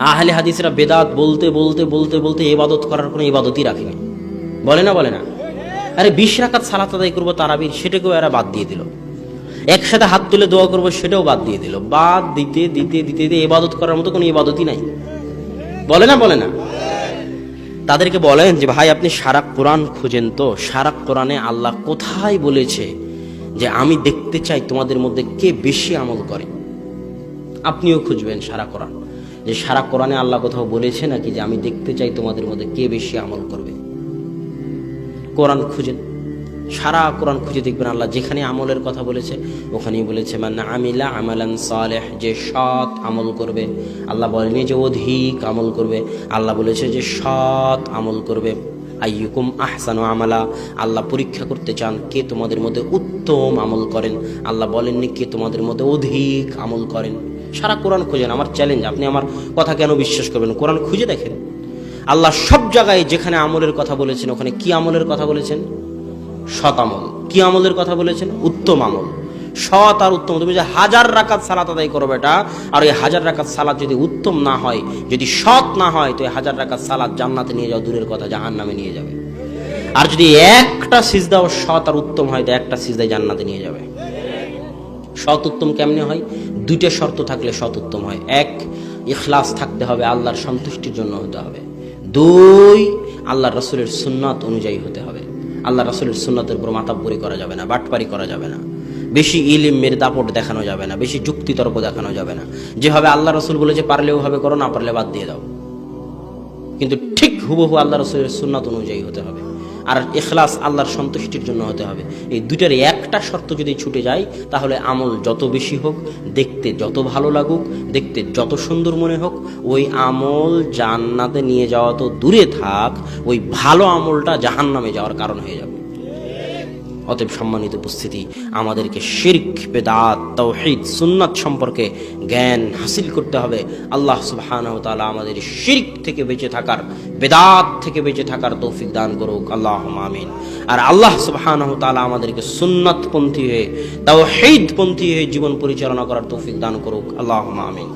আহলে হাদিসরা বেদাত বলতে বলতে বলতে বলতে এবাদত করার কোনো ইবাদতই রাখেনি। বলে না বলে না? আরে বিশ রাকাত সালাত আদায় করব তারাবির, সেটাকেও এরা বাদ দিয়ে দিল। একসাথে হাত তুলে দোয়া করব, সেটাও বাদ দিয়ে দিল। বাদ দিতে দিতে দিতে দিতে এবাদত করার মতো কোনো ইবাদতই নাই। বলে না বলে না? তাদেরকে বলেন যে, ভাই, আপনি সারা কোরআন খুঁজেন তো। সারা কোরআনে আল্লাহ কোথায় বলেছে যে, আমি দেখতে চাই তোমাদের মধ্যে কে বেশি আমল করে? আপনিও খুঁজবেন সারা কোরআন। যে সারা কোরআনে আল্লাহ কোথাও বলেছে নাকি যে আমি দেখতে চাই তোমাদের মধ্যে কে বেশি আমল করবে? কোরআন খুঁজেন সারা কোরআন খুঁজে দেখবেন আল্লাহ যেখানে আমলের কথা বলেছে, ওখানেই বলেছে মানে আমিলা আমালান সালেহ যে সৎ আমল করবে। আল্লাহ বলেনি যে অধিক আমল করবে। আল্লাহ বলেছে যে, সৎ আমল করবে। আইয়ুকুম আহসানু আমালা। আল্লাহ পরীক্ষা করতে চান কে তোমাদের মধ্যে উত্তম আমল করেন। আল্লাহ বলেননি কে তোমাদের মধ্যে অধিক আমল করেন। সারা কোরআন খুঁজেন, আমার চ্যালেঞ্জ আপনি আমার কথা কেন বিশ্বাস করবেন? কোরআন খুঁজে দেখেন। আল্লাহ সব জায়গায় যেখানে আমলের কথা বলেছেন, ওখানে কি আমলের কথা বলেছেন? সৎ আমল। কি আমলের কথা বলেছেন? উত্তম আমল। সৎ আর উত্তম। তুমি যে হাজার রাকাত সালাত আদায় করো বেটা, আর ওই হাজার রাকাত সালাত যদি উত্তম না হয়, যদি সৎ না হয়, তো এই হাজার রাকাত সালাত জান্নাতে নিয়ে যাও দূরের কথা জাহান নামে নিয়ে যাবে। আর যদি একটা সিজদাও সৎ আর উত্তম হয়, তো একটা সিজদাই জান্নাতে নিয়ে যাবে। সৎ উত্তম কেমনে হয়? দুইটা শর্ত থাকলে সৎ উত্তম হয়। এক, ইখলাস থাকতে হবে, আল্লাহর সন্তুষ্টির জন্য হতে হবে। দুই আল্লাহ রসুলের সুন্নাত অনুযায়ী হতে হবে। আল্লাহ রসুলের সুন্নাতের উপর মাতাব্বরি করা যাবে না, বাটপারি করা যাবে না। বেশি ইলিমের দাপট দেখানো যাবে না, বেশি যুক্তিতর্ক দেখানো যাবে না। যেভাবে আল্লাহ রসুল বলেছে পারলে ওভাবে করো, না পারলে বাদ দিয়ে দাও। কিন্তু ঠিক হুবহু আল্লাহ রসুলের সুন্নাত অনুযায়ী হতে হবে। আর এখলাস আল্লাহর সন্তুষ্টির জন্য হতে হবে। এই দুইটার একটা শর্ত যদি ছুটে যায়, তাহলে আমল যত বেশি হোক, দেখতে যত ভালো লাগুক, দেখতে যত সুন্দর মনে হোক, ওই আমল জান্নাতে নিয়ে যাওয়া তো দূরে থাক, ওই ভালো আমলটা জাহান্নামে যাওয়ার কারণ হয়ে যাবে। অতএব সম্মানিত উপস্থিতি, আমাদেরকে শিরক, বেদাত তৌহিদ সুন্নাত সম্পর্কে জ্ঞান হাসিল করতে হবে। আল্লাহ সুবহানাহু আমাদের শিরক থেকে বেঁচে থাকার, বেদাত থেকে বেঁচে থাকার তৌফিক দান করুক। আল্লাহ আমিন। আর আল্লাহ সুবহানাহু তাআলা আমাদেরকে সুন্নাত পন্থী হয়ে তাওহীদ পন্থী হয়ে জীবন পরিচালনা করার তৌফিক দান করুক। আল্লাহ আমিন।